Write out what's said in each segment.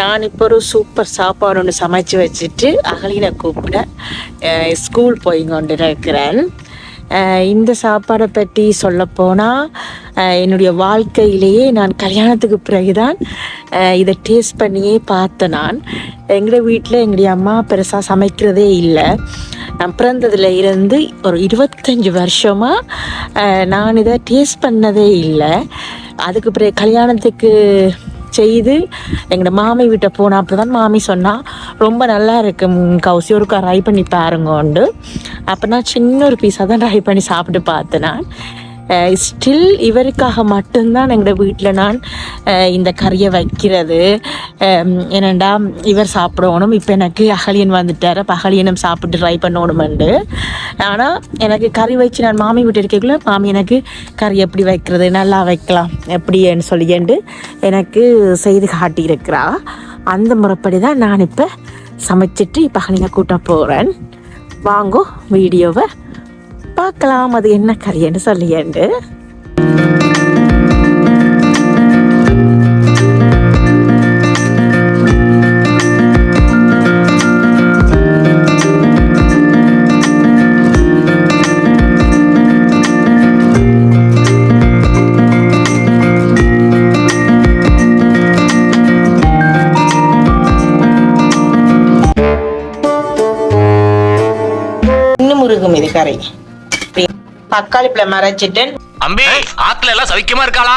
நான் இப்போ ஒரு சூப்பர் சாப்பாடு ஒன்று சமைச்சு வச்சுட்டு அகலினை கூப்பிட ஸ்கூல் போய் கொண்டு இருக்கிறேன். இந்த சாப்பாடை பற்றி சொல்லப்போனால் என்னுடைய வாழ்க்கையிலேயே நான் கல்யாணத்துக்கு பிறகுதான் இதை டேஸ்ட் பண்ணியே பார்த்தேன் நான். எங்கள் வீட்டில் எங்களுடைய அம்மா பெருசாக சமைக்கிறதே இல்லை. நான் பிறந்ததுல இருந்து ஒரு இருபத்தஞ்சி வருஷமாக நான் இதை டேஸ்ட் பண்ணதே இல்லை. அதுக்கு பிறகு கல்யாணத்துக்கு செய்து எங்களோட மாமி வீட்டை போன அப்போ தான் மாமி சொன்னால் ரொம்ப நல்லா இருக்கு கவுசி ஒரு ஒருக்கா ட்ரை பண்ணி பாருங்கோண்டு. அப்போ நான் சின்ன ஒரு பீஸாக தான் ட்ரை பண்ணி சாப்பிட்டு பார்த்தேன் நான். Eh, ஸ்டில் இவருக்காக மட்டும்தான் எங்களோட வீட்டில் நான் eh, இந்த கறியை வைக்கிறது. என்னண்டா இவர் சாப்பிடணும். இப்போ எனக்கு அகலியன் வந்துட்டார். அப்போ அகலியனும் சாப்பிட்டு ட்ரை பண்ணணுமெண்டு. ஆனால் எனக்கு கறி வச்சு நான் மாமி வீட்டு இருக்கக்குள்ள மாமி எனக்கு கறி எப்படி வைக்கிறது நல்லா வைக்கலாம் எப்படின்னு சொல்லிட்டு எனக்கு செய்து காட்டியிருக்கிறா. அந்த முறைப்படி தான் நான் இப்போ சமைச்சிட்டு இப்போ அகலினை கூட்ட போகிறேன் வாங்கோ வீடியோவை. பார்க்கலாம். அது என்ன கதைன்னு சொல்லியண்டு. தக்காளி பழம் மறைச்சிட்டு அம்பி ஆத்துல எல்லாம் சவிக்கமா இருக்காளா?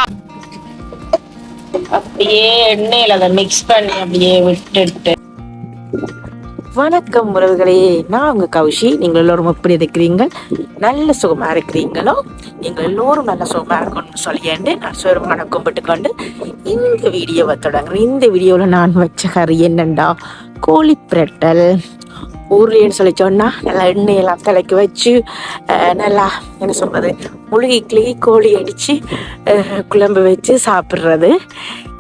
அப்படியே எண்ணெயில் அதை மிக்ஸ் பண்ணி அப்படியே விட்டுட்டு. வணக்கம் உறவுகளே. நான் உங்க கௌஷி. நீங்கள் எல்லோரும் எப்படி இருக்கிறீங்க? நல்ல சுகமா இருக்கிறீங்களோ? நீங்கள் எல்லோரும் நல்ல சுகமா இருக்கணும்னு சொல்லிட்டு நான் சுரமான கும்பிட்டு கொண்டு இந்த வீடியோவை தொடங்குறேன். இந்த வீடியோவில் நான் வச்ச கறி என்னண்டா? கோழி பிரட்டல். ஊர்லேன்னு சொல்லி சொன்னால் நல்லா எண்ணெயெல்லாம் தலைக்கு வச்சு நல்லா என்ன சொல்கிறது முழுகிக்கிளி கோழி அடித்து குழம்பு வச்சு சாப்பிட்றது.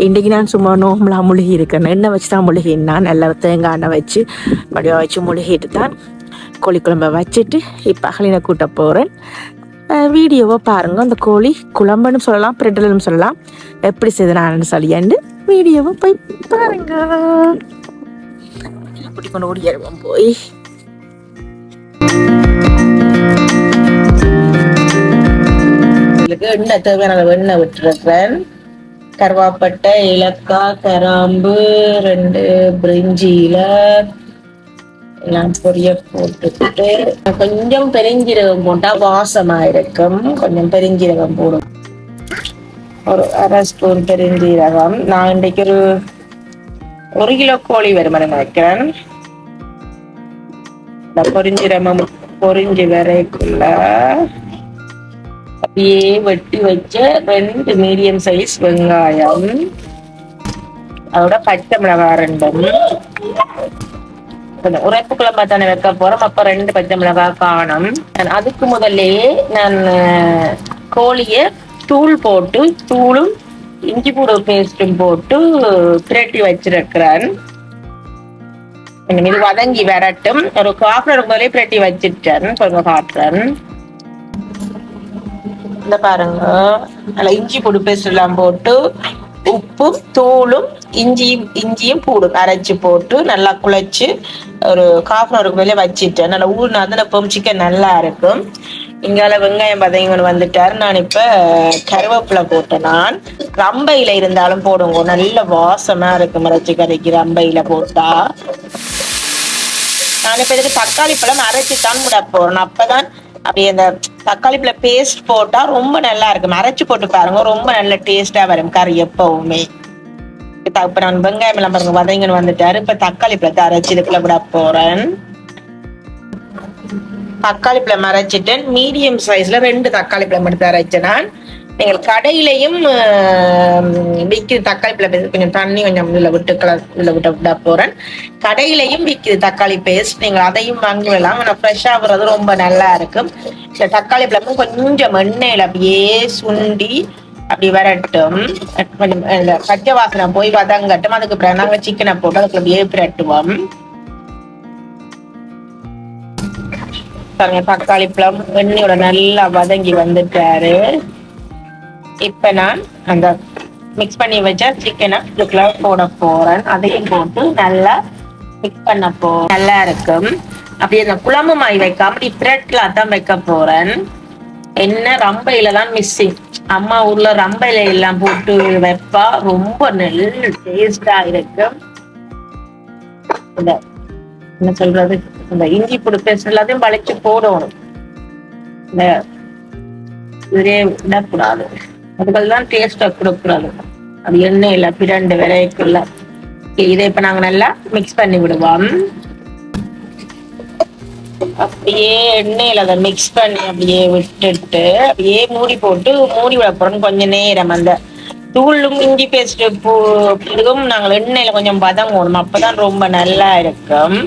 இன்றைக்கி நான் சும்மா நோம்பலாம் முழுகி இருக்கேன் எண்ணெய் வச்சு தான் முழுகினா நல்லா தேங்காய் எண்ணெய் வச்சு அப்படியே வச்சு முழுகிட்டு தான் கோழி குழம்பை வச்சுட்டு இப்போ அகலினை கூட்ட போகிறேன் வீடியோவை பாருங்கள் அந்த கோழி குழம்புன்னு சொல்லலாம் பிரெட்லன்னு சொல்லலாம். எப்படி செய்தனான்னு சொல்லியாண்டு வீடியோவை போய் பாருங்கள் கூட்டி கொண்டு ஓடிடுவோம் போய். எண்ணெய் தேவையான அளவு எண்ணெய் விட்டுருக்கிறேன்? கருவாப்பட்டை இலக்காய் கராம்பு ரெண்டு பிரிஞ்சி இலை எல்லாம் பொரிய போட்டுட்டு கொஞ்சம் பெருஞ்சீரகம் போட்டா வாசமா இருக்கும். கொஞ்சம் பெருஞ்சீரகம் போடும். ஒரு அரை ஸ்பூன் பெருஞ்சீரகம். நான் இன்றைக்கு ஒரு ஒரு கிலோ கோழி வருமானம் நினைக்கிறேன் இந்த நம்ம பொரிஞ்சு வரைக்குள்ள அப்படியே வெட்டி வச்ச ரெண்டு மீடியம் சைஸ் வெங்காயம். அதோட பச்சை மிளகாய் ரெண்டும். உரைப்பு குழம்பா தானே வைக்க போறோம். அப்ப ரெண்டு பச்சை மிளகாய் காணும். அதுக்கு முதல்லயே நான் கோழிய தூள் போட்டு தூளும் இஞ்சி பூடு பேஸ்டும் போட்டு பிரட்டி வச்சிருக்கிறேன். இது வதங்கி வரட்டும். ஒரு காஃபர் முதலே பிரட்டி வச்சிட்டேன் கொஞ்சம் காட்டுறேன் இந்த பாருங்க. நல்லா இஞ்சி பொடி பேஸ்ட் எல்லாம் போட்டு உப்பும் தூளும் இஞ்சியும் இஞ்சியும் பூடும் அரைச்சு போட்டு நல்லா குழைச்சு ஒரு காஃப் அவருக்கு மேலே வச்சிட்டேன். நல்லா ஊர்னா அதில் இப்போ சிக்கன் நல்லா இருக்கும். இங்கால வெங்காயம் பதங்கன்னு வந்துட்டாரு. நான் இப்ப கருவேப்பிலை போட்டேன் நான். ரம்பையில இருந்தாலும் போடுங்க. நல்ல வாசமா இருக்கு மறைச்சி கறிக்கு ரம்பையில போட்டா. நான் இப்போ இதுக்கு தக்காளி பழம் அரைச்சு தான் கூட போறேன் அப்பதான் அப்படி அந்த தக்காளி பழம் பேஸ்ட் போட்டா ரொம்ப நல்லா இருக்கும். அரைச்சு போட்டு பாருங்க ரொம்ப நல்ல டேஸ்டா வரும் கறி எப்பவுமே. இப்ப நான் வெங்காயம் எல்லாம் பாருங்க வதங்கன்னு வந்துட்டாரு. இப்ப தக்காளி பழத்தை அரைச்சு இதுக்குள்ள கூட போறேன். தக்காளி பழம் அரைச்சிட்டேன். மீடியம் சைஸ்ல ரெண்டு தக்காளி பழம் எடுத்து அரைச்சேன் நான். நீங்கள் கடையிலையும் விற்கிது தக்காளி பேஸ்ட் கொஞ்சம் தண்ணி கொஞ்சம் இதில் விட்டு கலர் இதில் விட்டு விட போறேன். கடையிலையும் விற்கிது தக்காளி பேஸ்ட் நீங்கள் அதையும் வாங்கலாம் ஆனால் ஃப்ரெஷ்ஷாக வர்றது ரொம்ப நல்லா இருக்கும். இந்த தக்காளி பழமும் கொஞ்சம் எண்ணெயில் அப்படியே சுண்டி அப்படி வரட்டும். கொஞ்சம் பச்சை வாசனை போய் வதங்கட்டும். அதுக்கு அப்புறம் நாங்கள் சிக்கனை போட்டு அதுக்கு அப்படியே பிரட்டுவோம். பாருங்க தக்காளி பழம் எண்ணெயோட நல்லா வதங்கி வந்துட்டாரு. இப்ப நான் அந்த மிக்ஸ் பண்ணி வச்சா சிக்கனை இதுக்குள்ள போட போறேன். அதையும் போட்டு நல்லா மிக்ஸ் பண்ண போ நல்லா இருக்கும். அப்படியே நான் குழம்பு மாய் வைக்காம அப்படி பிரெட்ல தான் வைக்க போறேன். என்ன ரம்பையில தான் மிஸ்ஸிங் அம்மா ஊர்ல ரம்பையில எல்லாம் போட்டு வைப்பா. ரொம்ப நல்ல டேஸ்டா இருக்கும். என்ன சொல்றது? இந்த இஞ்சி புடு பேஸ்ட் எல்லாத்தையும் வளைச்சு போடணும். இந்த இதுலயே விடக்கூடாது. அதுக்கெல்லாம் டேஸ்டா கொடுக்கூடாது அது எண்ணெயில பிரண்டு விரைக்குள்ள. இதை இப்ப நாங்க நல்லா மிக்ஸ் பண்ணி விடுவோம். அப்படியே எண்ணெயில அதை மிக்ஸ் பண்ணி அப்படியே விட்டுட்டு அப்படியே மூடி போட்டு மூடி விட போறோம். கொஞ்ச நேரம் அந்த தூளும் இஞ்சி பேஸ்ட் பூ இதுவும் நாங்கள் எண்ணெயில கொஞ்சம் பதங்கணும் அப்பதான் ரொம்ப நல்லா இருக்கும்.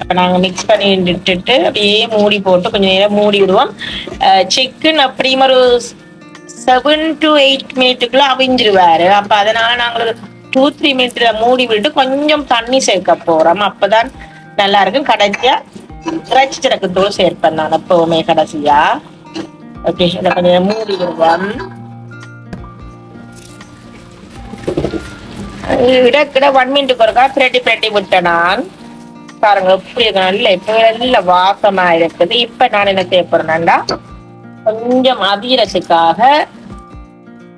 அப்ப நாங்க மிக்ஸ் பண்ணி விட்டுட்டு அப்படியே மூடி போட்டு கொஞ்ச நேரம் மூடி விடுவோம். சிக்கன் அப்படியும் ஒரு செவன் டு எயிட் மினிட்டுக்குள்ள அவிஞ்சிருவாரு. அப்ப அதனால நாங்கள் டூ த்ரீ மினிட்ல மூடி விட்டு கொஞ்சம் தண்ணி சேர்க்க போறோம். அப்பதான் நல்லா இருக்கும். கடைசியா இறைச்சி சிறக்கு தூள் சேர்ப்பேன் நான். எப்பவுமே கடைசியா. ஓகே இதை கொஞ்சம் மூடி விடுவோம். இடக்கிட ஒன் மினிட்டுக்கு ஒருக்கா பிரட்டி பிரட்டி விட்டேன் நான். பாருங்க எப்படி இருக்கு. நல்ல இப்ப நல்ல வாசமா இருக்குது. இப்ப நான் என்ன செய்ய போறேன்டா கொஞ்சம் அவியறதுக்காக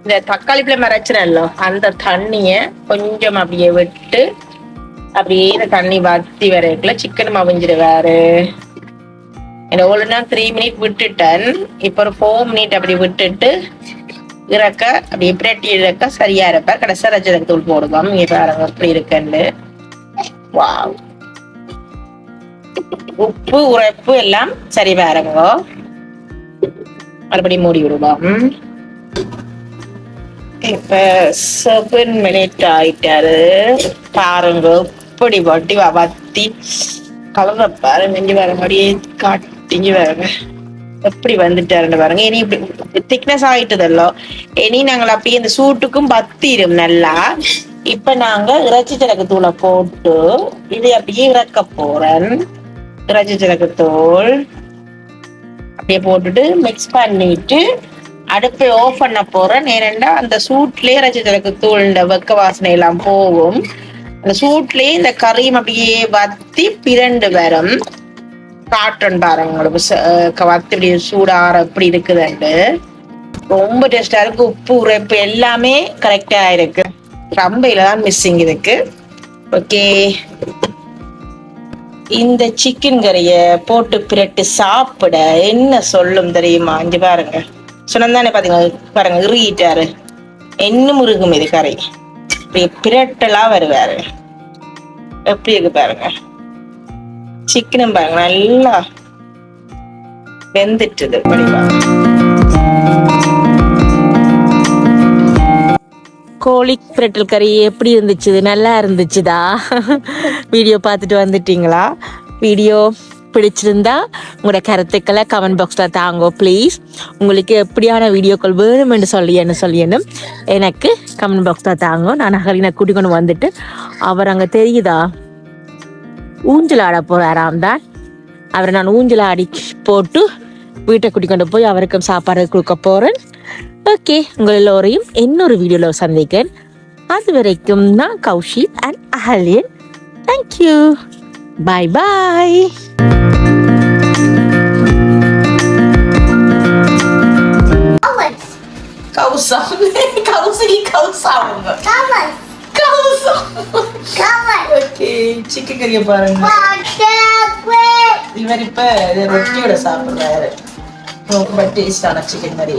இந்த தக்காளி பழம் மறைச்சினல்ல அந்த தண்ணிய கொஞ்சம் அப்படியே விட்டு அப்படியே இந்த தண்ணி வத்தி வரைக்குள்ள சிக்கன் அவிஞ்சிடுவாரு. என்ன ஒழுங்கா த்ரீ மினிட் விட்டுட்டேன். இப்ப ஒரு ஃபோர் மினிட் அப்படி விட்டுட்டு இறக்க அப்படியே பிரட்டி இறக்க சரியா இருப்பார் கடைசி ரஜதக்கு தூள் போடுவோம். இங்க பாருங்க எப்படி இருக்குன்னு. வாவ் உப்பு உரைப்பு எல்லாம் சரி பாருங்க. மறுபடியும் மூடி விடுவோம் இப்ப செவன் மினிட் ஆயிட்டாரு. பாருங்க இப்படி வட்டி வத்தி கலர பாருங்க இங்க பாருங்க அப்படியே காட்டிங்க பாருங்க எப்படி வந்துட்டாருன்னு பாருங்க. இனி இப்படி திக்னஸ் ஆயிட்டதல்லோ. இனி நாங்கள் அப்படியே இந்த சூட்டுக்கும் பத்திரும் நல்லா. இப்ப நாங்க இறைச்சி சிறகு தூளை போட்டு இதை அப்படியே இறக்க போறேன். இறைச்சி சிறகு தூள். அப்படியே போட்டுட்டு மிக்ஸ் பண்ணிட்டு அடுப்பை ஆஃப் பண்ண போறேன். ஏனெண்டா அந்த சூட்லயே ரசித்தலுக்கு சிறகு தூள் இந்த வெக்க வாசனை எல்லாம் போகும். அந்த சூட்லயே இந்த கறியும் அப்படியே வத்தி பிரண்டு வரும். காட்டன் பாருங்க உங்களுக்கு வத்தி இப்படி சூடாற எப்படி இருக்குதுண்டு. ரொம்ப டேஸ்டா இருக்கு. உப்பு உரைப்பு எல்லாமே கரெக்டா இருக்கு. ரம்பையில தான் மிஸ்ஸிங் இருக்கு ஓகே இந்த சிக்கன் கறிய போட்டு பிரட்டு சாப்பிட என்ன சொல்லும் தெரியுமா? இங்க பாருங்க. சொன்னதானே பாத்தீங்க பாருங்க இறுகிட்டாரு. என்ன முருகும் இது கறி? இப்படி பிரட்டலா வருவாரு. எப்படி இருக்கு பாருங்க. சிக்கனும் பாருங்க நல்லா வெந்துட்டுது. வடிவா கோழி பிரட்டல் கறி எப்படி இருந்துச்சு? நல்லா இருந்துச்சுதா வீடியோ பார்த்துட்டு வந்துட்டீங்களா? வீடியோ பிடிச்சிருந்தா உங்களோட கருத்துக்களை கமெண்ட் பாக்ஸில் தாங்கோ ப்ளீஸ் உங்களுக்கு எப்படியான வீடியோக்கள் வேணும்னு சொல்லியன்னு சொல்லியனும் எனக்கு கமெண்ட் பாக்ஸில் தாங்கோ. நான் அகலினை கூட்டிக்கொண்டு வந்துட்டு அவர் அங்கே தெரியுதா? ஊஞ்சல் ஆட போறாராம் தான். அவரை நான் ஊஞ்சல் ஆடி போட்டு வீட்டை கூட்டிக்கொண்டு போய் அவருக்கும் சாப்பாடு கொடுக்க போகிறேன் ஓகே உங்கள் எல்லோரையும் இன்னொரு வீடியோவில் சந்திக்கிறேன். அது வரைக்கும் நான் Kaushik and Ahalyan thank you bye bye பாருங்க. இவர் இப்ப ரொட்டியோட சாப்பிடுறாரு. ரொம்ப டேஸ்டான சிக்கன் கறி